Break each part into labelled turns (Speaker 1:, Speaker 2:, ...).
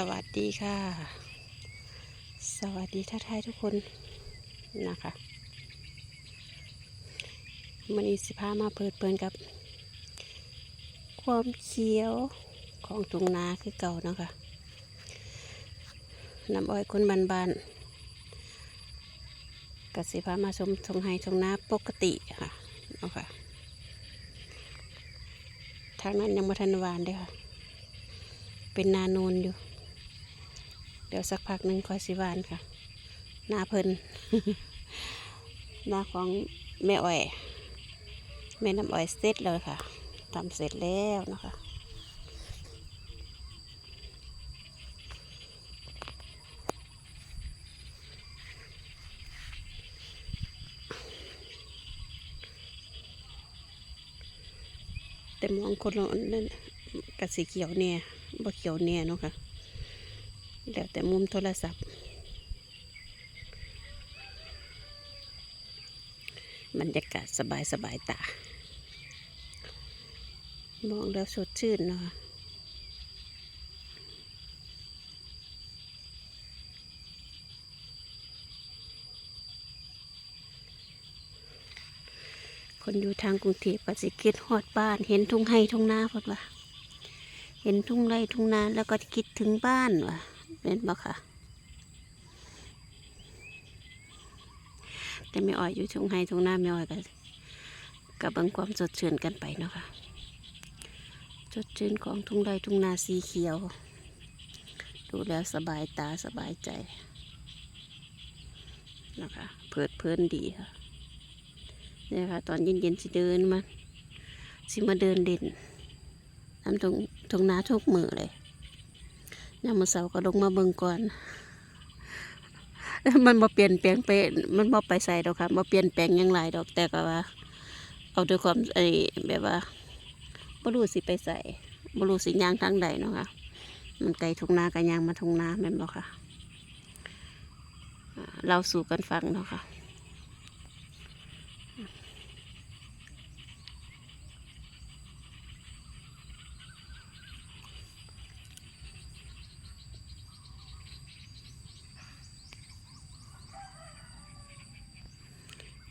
Speaker 1: สวัสดีค่ะ สวัสดีท่าทายทุกคนนะคะมันอีสิพามาเปิดเปินกับ ความเขียวของทุ่งนาคือเก่าเนาะคะน้ำอ้อยคนบานๆกสิพามาชมทงไฮทงนาปกติค่ะเนาะค่ะทางนั้นยังมาทันวานเด้อค่ะ เป็นนาโนนอยู่ ดี๋ยวสักพักหนึ่งค่อยสิวานค่ะ หน้าเพิ่นหน้าของแม่อ้อยแม่น้ำอ้อยเสร็จเลยค่ะทำเสร็จแล้วนะคะแต่มองคนเรานั่นกับสีเขียวเนี่ยบ่เขียวเนี่ยเนาะค่ะ แล้วแต่มุมโทรศัพท์ บรรยากาศสบายสบายตา มองแล้วสดชื่นเนาะคนอยู่ทางกรุงเทพก็สิคิดฮอดบ้าน เห็นทุ่งไห้ทุ่งนาพอดว่า เห็นทุ่งไร่ทุ่งนาแล้วก็คิดถึงบ้านว่ะ เป็นบ่ค่ะ แต่ไม่อ่อยอยู่ทุ่งไร่ทุ่งนาไม่อ่อยก็กับเบังความสดชื่นกันไปเนาะค่ะสดชื่นของทุ่งไร่ทุ่งนาสีเขียว ดูแล้วสบายตาสบายใจนะคะเพลิดเพลินดีค่ะเนี่ยค่ะ ตอนเย็นๆสิเดินมาสิมาเดินเด่นทำตรงตรงนาทุกมือเลย ยามมือเสาก็ลงมาเบิ่งก่อนมันมาเปลี่ยนแปลงไปมันบ่ไปใส่ดอกค่ะมาเปลี่ยนแปลงยังหลายดอกแต่ก็ว่า เอาด้วยความไอ้แบบว่าบ่รู้สิไปใส่บ่รู้สิย่างทางใดเนาะค่ะมันไกลทุ่งนาก็ย่างมาทุ่งนาแม่นบ่ค่ะเราสู่กันฟังเนาะค่ะ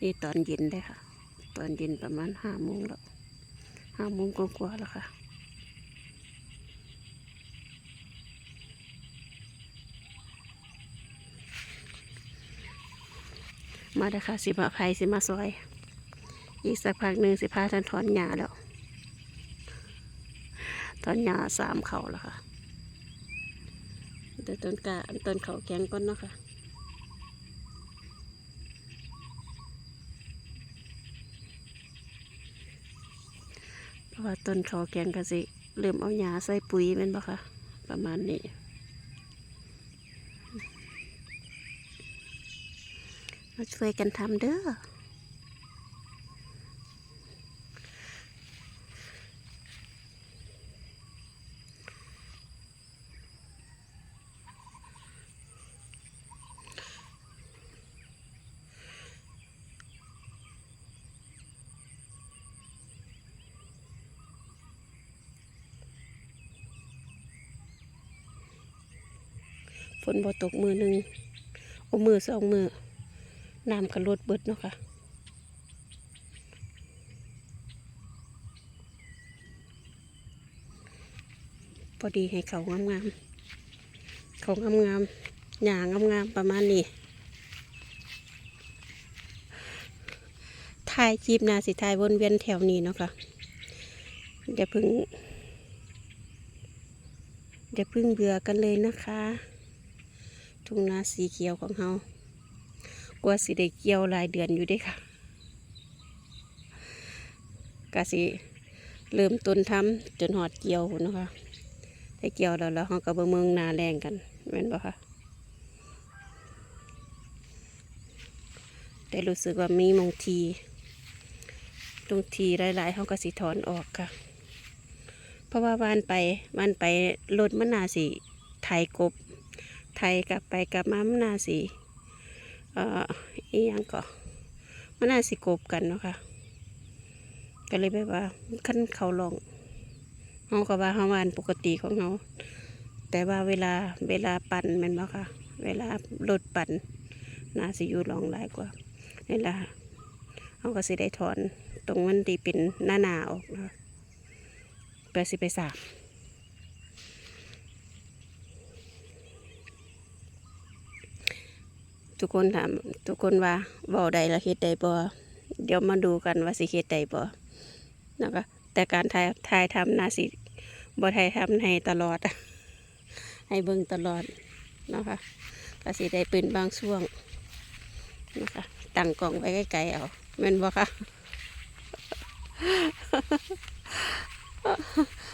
Speaker 1: นี่ตอนเย็นเลยค่ะ ตอนเย็นประมาณห้าโมงแล้วห้าโมงกว่าๆแล้วค่ะมาเด้อค่ะสิมาไผ่สิมาซอย อีกสักพักหนึ่งสิพาท่านถอนหญ้าแล้วถอนหญ้าสามเขาแล้วค่ะแต่ต้นกาต้นเขาแข็งก้นเนาะค่ะ เพราะ ว่าต้นเขาแกงกะสิเริ่มเอาหญ้าใส่ปุ๋ยเป็นบ่คะประมาณนี้ มาช่วยกันทำเด้อ ฝนบ่ตกมือหนึ่งโอ้มือสองมือน้ำกระลดเบิดเนาะค่ะพอดีให้เขางามๆเขางามๆหยางงามๆประมาณนี้ถ่ายคลิปนาสิถ่ายวนเวียนแถวนี้เนาะค่ะอย่าพึ่งอย่าพึ่งเบื่อกันเลยนะคะ ทุ่งนาสีเขียวของเฮากว่าสิได้เกี่ยวหลายเดือนอยู่ด้ค่ะกะสิเริ่มต้นทำจนหอดเกี่ยวนะคะถ้าเกี่ยวแล้วแล้วเขาก็เบิ่งเมืองนาแรงกันแม่นบ่คะแต่รู้สึกว่ามีมงทีตรงทีหลายๆเขาก็สิถอนออกค่ะ เพราะว่าวานไปวานไปรถมันนาสิไทยกบ ไทยกลับไปกลับมามันนาสิเอ่ออียังก็มันน่าสิกบกันเนาะค่ะก็เลยแบบว่าขั้นเขาลงเขาก็ว่าเขาวานปกติของเขาแต่ว่าเวลาเวลาปั่นมันบ่ค่ะ เวลารถปั่นน่าสิอยู่รองหลายกว่าเวลาเขาก็สิได้ถอนตรงมันที่เป็นหน้าหนาออกนะคะเพื่อสิไปสาบ ทุกคนถามทุกคนว่าบาใดละเฮ็ดใดบ่เดี๋ยวมาดูกันว่าสิเฮ็ดใดบ่นะคะแต่การถ่ายถ่ายทำนาสิบ่ถ่ายทำให้ตลอด ให้เบิ่งตลอดนะคะก็สิได้เป็นบางช่วงนะคะตั้งกล่องไว้ไกลๆเอาแม่นบ่คะ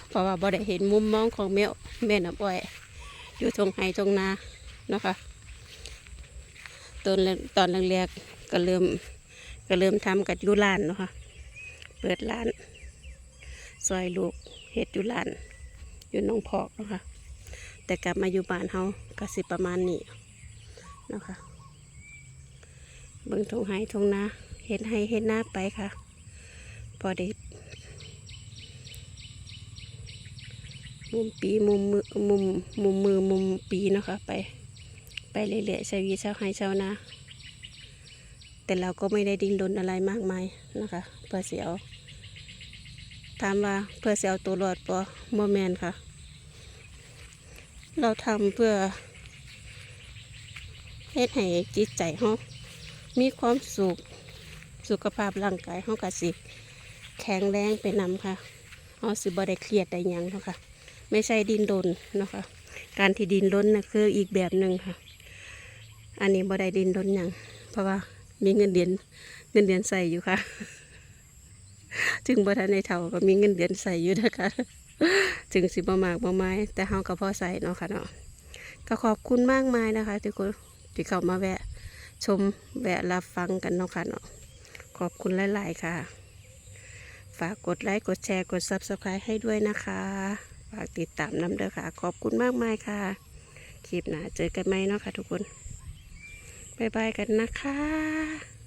Speaker 1: เพราะว่าบ่ได้เห็นมุมมองของแม่แม่น้ำอ้อย อยู่ตรงไห้ตรงนาเนาะคะ ตอนแรกตอนแรกๆก็เริ่มก็เริ่มทำกับยูร้านเนาะค่ะเปิดร้านซอยลูกเฮ็ดยูร้าน อยู่น้องพอกเนาะค่ะแต่กลับมาอยู่บ้านเฮาก็สิประมาณนี้เนาะค่ะเบิ่งทงไห้ทงนาเฮ็ดให้เฮ็ดนาไปค่ะ พอได้มุมปีมุมมือมุมมุมมือมุมปีเนาะคะไป ไปเรื่อยๆช้วีชาให้เช้านะแต่เราก็ไม่ได้ดิ้นรนอะไรมากมายนะคะ เพื่อเสียวถามว่าเพื่อเสียวตัวรอดปอโมแมนค่ะ เราทำเพื่อเฮ็ดให้จิตใจเขามีความสุขสุขภาพร่างกายเขากสิ แข็งแรงไปนำค่ะเขาสิบ่ได้เครียดได้หยังเนาะค่ะ ไม่ใช่ดินรนเนาะคะการที่ดินรนนะคืออีกแบบหนึ่งค่ะ อันนี้บ่ได้ดินรนหยังเพราะว่ามีเงินเดือนเงินเดือนใส่อยู่ค่ะ ถึงบ่ทันในเท่าก็มีเงินเดือนใส่อยู่นะคะถึงสิบมากบ่ไม้แต่เฮาก็พอใส่เนาะค่ะเนาะก็ขอบคุณมากมายนะคะทุกคนที่เข้ามาแวะ ชมแวะรับฟังกันเนาะค่ะเนาะขอบคุณหลาย ๆ ค่ะ ฝากกดไลค์กดแชร์กด Subscribe ให้ด้วยนะคะ ฝากติดตามน้ำเด้อค่ะ ขอบคุณมากมายค่ะ คลิปหน้าเจอกันไหมเนาะค่ะทุกคน บ๊ายบายกันนะคะ